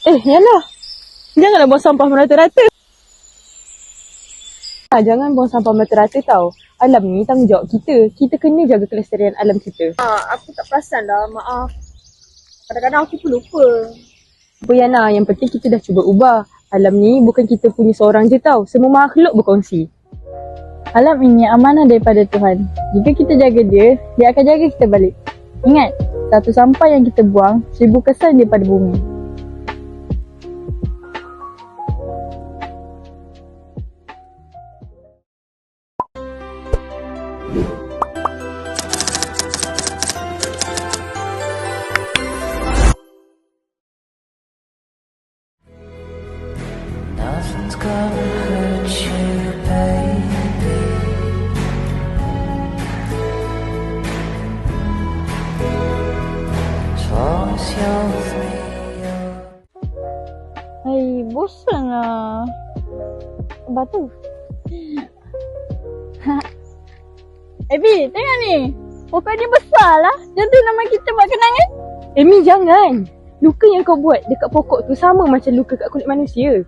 Eh, Yana. Janganlah buang sampah merata-rata. Ah, jangan buang sampah merata-rata tau. Alam ni tanggungjawab kita. Kita kena jaga kelestarian alam kita. Ah, aku tak perasan lah, maaf. Kadang-kadang aku pun lupa. Apa Yana, yang penting kita dah cuba ubah. Alam ni bukan kita punya seorang je tau. Semua makhluk berkongsi. Alam ini amanah daripada Tuhan. Jika kita jaga dia, dia akan jaga kita balik. Ingat, satu sampah yang kita buang, seribu kesan daripada bumi. Bosan lah. Batu. Ebi, tengok ni. Pokok ni besar lah. Macam tu nama kita buat kenangan. Amy, jangan. Luka yang kau buat dekat pokok tu sama macam luka kat kulit manusia.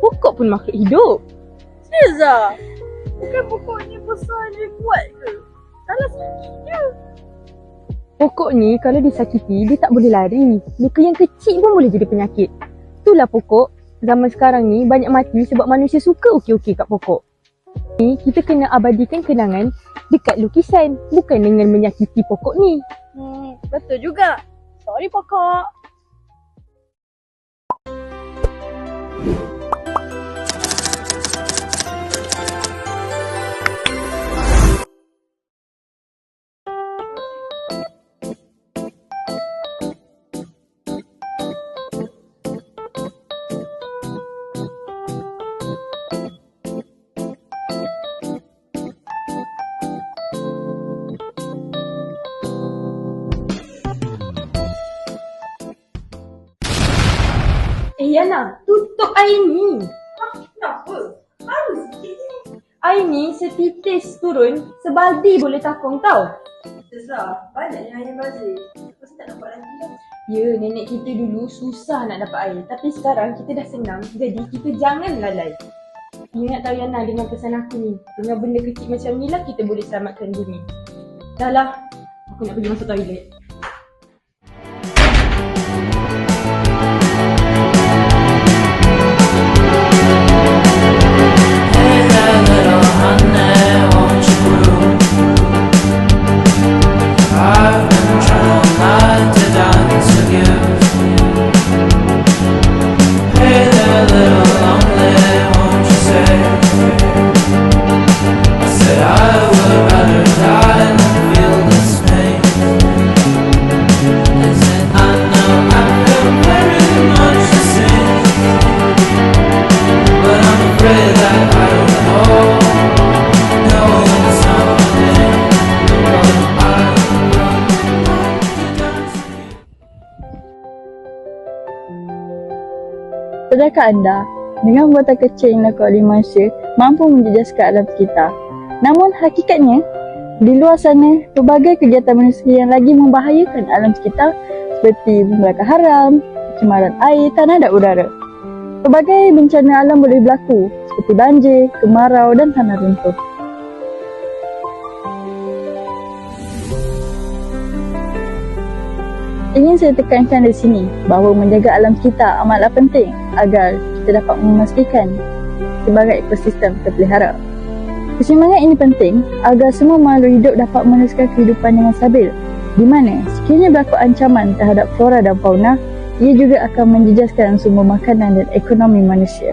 Pokok pun makhluk hidup. Fiza, bukan pokok ni besar dia buat ke? Salah sikit je. Pokok ni kalau disakiti, dia tak boleh lari. Luka yang kecil pun boleh jadi penyakit. Itulah pokok. Zaman sekarang ni banyak mati sebab manusia suka okey-okey kat pokok. Ni kita kena abadikan kenangan dekat lukisan. Bukan dengan menyakiti pokok ni. Hmm, betul juga. Sorry pokok. Yana, tutup air ni. Kenapa? Baru sikit je. Air ni setitis turun, sebaldi boleh takung tau. Fiza, banyaknya air bazir. Masa tak buat lagi dah. Ya, nenek kita dulu susah nak dapat air. Tapi sekarang kita dah senang. Jadi kita jangan lalai. Ingat tau Yana dengan pesan aku ni. Dengan benda kecil macam ni lah kita boleh selamatkan bumi. Dah lah. Aku nak pergi masuk toilet. Sedangkan anda, dengan buatan kecil yang dilakukan oleh manusia, mampu menjejaskan alam sekitar. Namun hakikatnya, di luar sana, pelbagai kegiatan manusia yang lagi membahayakan alam sekitar seperti pembakaran haram, pencemaran air, tanah dan udara. Pelbagai bencana alam boleh berlaku seperti banjir, kemarau dan tanah runtuh. Ingin saya tekankan di sini bahawa menjaga alam sekitar amatlah penting agar kita dapat memastikan sebagai ekosistem terpelihara. Keseimbangan ini penting agar semua makhluk hidup dapat meneruskan kehidupan dengan stabil di mana sekiranya berlaku ancaman terhadap flora dan fauna ia juga akan menjejaskan sumber makanan dan ekonomi manusia.